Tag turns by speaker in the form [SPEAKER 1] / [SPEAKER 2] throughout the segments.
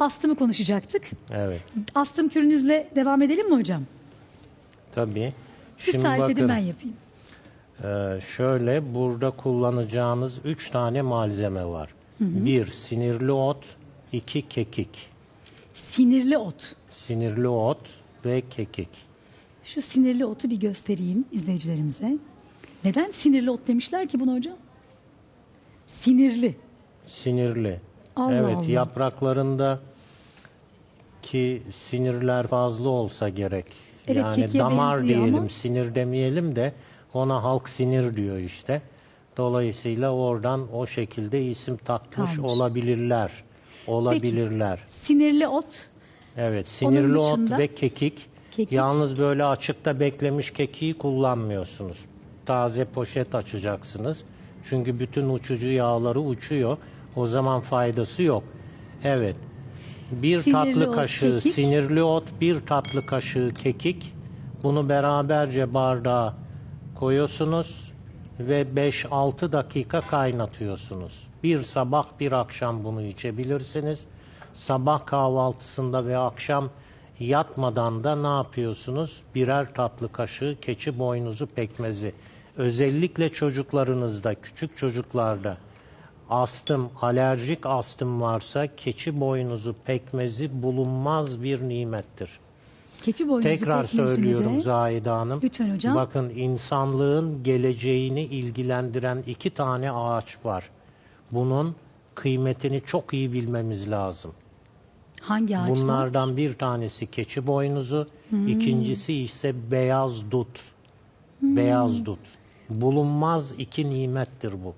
[SPEAKER 1] astımı konuşacaktık.
[SPEAKER 2] Evet.
[SPEAKER 1] Astım kürünüzle devam edelim mi hocam?
[SPEAKER 2] Tabii.
[SPEAKER 1] Siz tarif edin ben yapayım.
[SPEAKER 2] e, şöyle burada kullanacağınız üç tane malzeme var. Bir sinirli ot, iki kekik.
[SPEAKER 1] Sinirli ot.
[SPEAKER 2] Sinirli ot ve kekik.
[SPEAKER 1] Şu sinirli otu bir göstereyim izleyicilerimize. Neden sinirli ot demişler ki bunu hocam? Sinirli.
[SPEAKER 2] Sinirli.
[SPEAKER 1] Allah
[SPEAKER 2] evet
[SPEAKER 1] Allah.
[SPEAKER 2] yapraklarında ki sinirler fazla olsa gerek.
[SPEAKER 1] Evet,
[SPEAKER 2] yani
[SPEAKER 1] kekiğe
[SPEAKER 2] damar
[SPEAKER 1] benziyor
[SPEAKER 2] diyelim,
[SPEAKER 1] ama-
[SPEAKER 2] sinir demeyelim de ona halk sinir diyor işte. Dolayısıyla oradan o şekilde isim takmış
[SPEAKER 1] Kalmış.
[SPEAKER 2] olabilirler. Olabilirler.
[SPEAKER 1] Sinirli ot.
[SPEAKER 2] Evet, sinirli
[SPEAKER 1] dışında-
[SPEAKER 2] ot ve kekik.
[SPEAKER 1] Kekik.
[SPEAKER 2] Yalnız böyle açıkta beklemiş kekiği kullanmıyorsunuz. Taze poşet açacaksınız. Çünkü bütün uçucu yağları uçuyor. O zaman faydası yok. Evet. Bir
[SPEAKER 1] Sinirli
[SPEAKER 2] tatlı
[SPEAKER 1] ot,
[SPEAKER 2] kaşığı
[SPEAKER 1] kekik.
[SPEAKER 2] sinirli ot, bir tatlı kaşığı kekik. Bunu beraberce bardağa koyuyorsunuz ve 5-6 dakika kaynatıyorsunuz. Bir sabah bir akşam bunu içebilirsiniz. Sabah kahvaltısında ve akşam yatmadan da ne yapıyorsunuz? Birer tatlı kaşığı keçi boynuzu pekmezi. Özellikle çocuklarınızda, küçük çocuklarda astım, alerjik astım varsa keçi boynuzu pekmezi bulunmaz bir nimettir.
[SPEAKER 1] Keçi boynuzu
[SPEAKER 2] Tekrar söylüyorum
[SPEAKER 1] de-
[SPEAKER 2] Zahide Hanım.
[SPEAKER 1] Lütfen hocam.
[SPEAKER 2] Bakın insanlığın geleceğini ilgilendiren iki tane ağaç var. Bunun kıymetini çok iyi bilmemiz lazım.
[SPEAKER 1] Hangi ağaçlar?
[SPEAKER 2] Bunlardan bir tanesi keçi boynuzu,
[SPEAKER 1] Hmm.
[SPEAKER 2] ikincisi ise beyaz dut. Beyaz dut. Bulunmaz iki nimettir bu.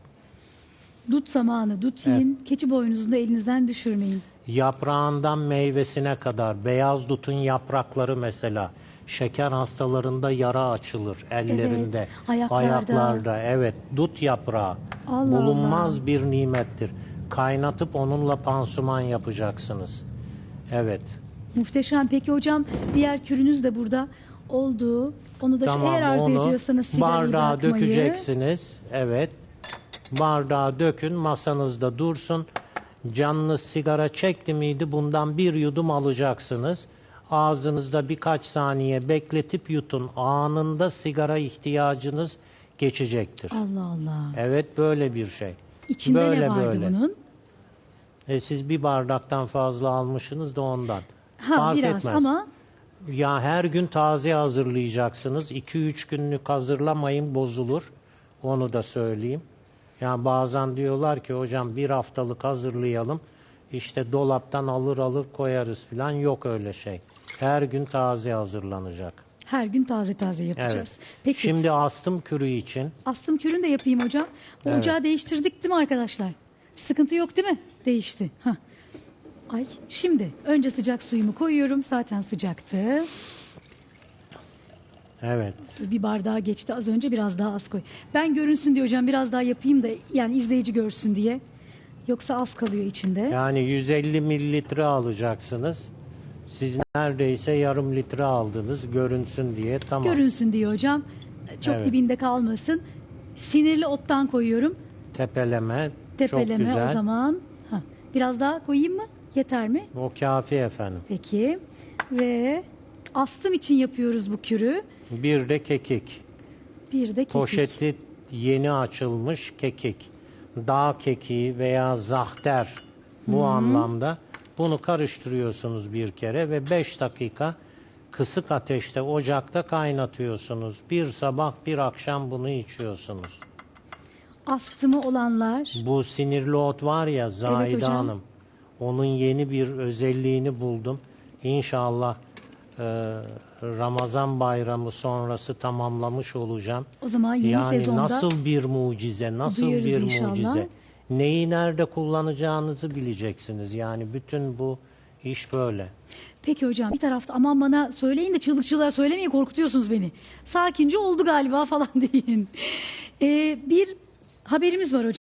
[SPEAKER 1] Dut zamanı, dut yiyin. Keçi boynuzunu da elinizden düşürmeyin.
[SPEAKER 2] Yaprağından meyvesine kadar beyaz dutun yaprakları mesela şeker hastalarında yara açılır ellerinde,
[SPEAKER 1] ayaklarda.
[SPEAKER 2] ayaklarda. Evet, dut yaprağı
[SPEAKER 1] Allah
[SPEAKER 2] bulunmaz bir nimettir. Kaynatıp onunla pansuman yapacaksınız. Evet.
[SPEAKER 1] Muhteşem. Peki hocam diğer kürünüz de burada olduğu. Onu da eğer arzu
[SPEAKER 2] onu
[SPEAKER 1] ediyorsanız sigarayı
[SPEAKER 2] bardağa
[SPEAKER 1] bırakmayı.
[SPEAKER 2] dökeceksiniz. Evet. Bardağa dökün masanızda dursun. Canınız sigara çekti miydi bundan bir yudum alacaksınız. Ağzınızda birkaç saniye bekletip yutun. Anında sigara ihtiyacınız geçecektir.
[SPEAKER 1] Allah Allah.
[SPEAKER 2] Evet böyle bir şey.
[SPEAKER 1] İçinde
[SPEAKER 2] böyle
[SPEAKER 1] ne vardı
[SPEAKER 2] böyle.
[SPEAKER 1] bunun?
[SPEAKER 2] E, siz bir bardaktan fazla almışsınız da ondan.
[SPEAKER 1] Ha
[SPEAKER 2] Fark
[SPEAKER 1] biraz
[SPEAKER 2] etmez.
[SPEAKER 1] ama
[SPEAKER 2] Ya her gün taze hazırlayacaksınız. 2-3 günlük hazırlamayın bozulur. Onu da söyleyeyim. Yani bazen diyorlar ki hocam bir haftalık hazırlayalım. İşte dolaptan alır alır koyarız falan. Yok öyle şey. Her gün taze hazırlanacak.
[SPEAKER 1] her gün taze taze yapacağız.
[SPEAKER 2] Evet.
[SPEAKER 1] Peki
[SPEAKER 2] Şimdi astım kürü için
[SPEAKER 1] astım kürünü de yapayım hocam.
[SPEAKER 2] Evet.
[SPEAKER 1] Ocağı değiştirdik değil mi arkadaşlar? Sıkıntı yok değil mi? Değişti. Hah. Ay şimdi önce sıcak suyumu koyuyorum. Zaten sıcaktı.
[SPEAKER 2] Evet
[SPEAKER 1] Bir bardağa geçti. Az önce biraz daha az koy. Ben görünsün diye hocam biraz daha yapayım da yani izleyici görsün diye. Yoksa az kalıyor içinde.
[SPEAKER 2] yani 150 mililitre alacaksınız. Siz neredeyse yarım litre aldınız görünsün diye tamam.
[SPEAKER 1] Görünsün diye hocam. Çok
[SPEAKER 2] Evet.
[SPEAKER 1] dibinde kalmasın. Sinirli ottan koyuyorum.
[SPEAKER 2] Tepeleme, çok
[SPEAKER 1] Tepeleme
[SPEAKER 2] güzel.
[SPEAKER 1] o zaman. Hah. Biraz daha koyayım mı? Yeter mi?
[SPEAKER 2] O kafi efendim.
[SPEAKER 1] Peki. Ve astım için yapıyoruz bu kürü.
[SPEAKER 2] Bir de kekik.
[SPEAKER 1] Bir de kekik.
[SPEAKER 2] Poşeti yeni açılmış kekik. Dağ kekiği veya zahter bu anlamda. Bunu karıştırıyorsunuz bir kere ve 5 dakika kısık ateşte ocakta kaynatıyorsunuz. Bir sabah bir akşam bunu içiyorsunuz.
[SPEAKER 1] Astımı olanlar.
[SPEAKER 2] Bu sinirli ot var ya Zahide
[SPEAKER 1] hocam.
[SPEAKER 2] Hanım. Onun yeni bir özelliğini buldum. İnşallah Ramazan bayramı sonrası tamamlamış olacağım.
[SPEAKER 1] O zaman yeni
[SPEAKER 2] yani
[SPEAKER 1] sezonda
[SPEAKER 2] nasıl bir mucize, nasıl bir
[SPEAKER 1] inşallah.
[SPEAKER 2] mucize. Neyi nerede kullanacağınızı bileceksiniz. Yani bütün bu iş böyle.
[SPEAKER 1] Peki hocam bir tarafta aman bana söyleyin de çığlık çığlığa söylemeyin korkutuyorsunuz beni. Sakince oldu galiba falan deyin. Ee, bir haberimiz var hocam.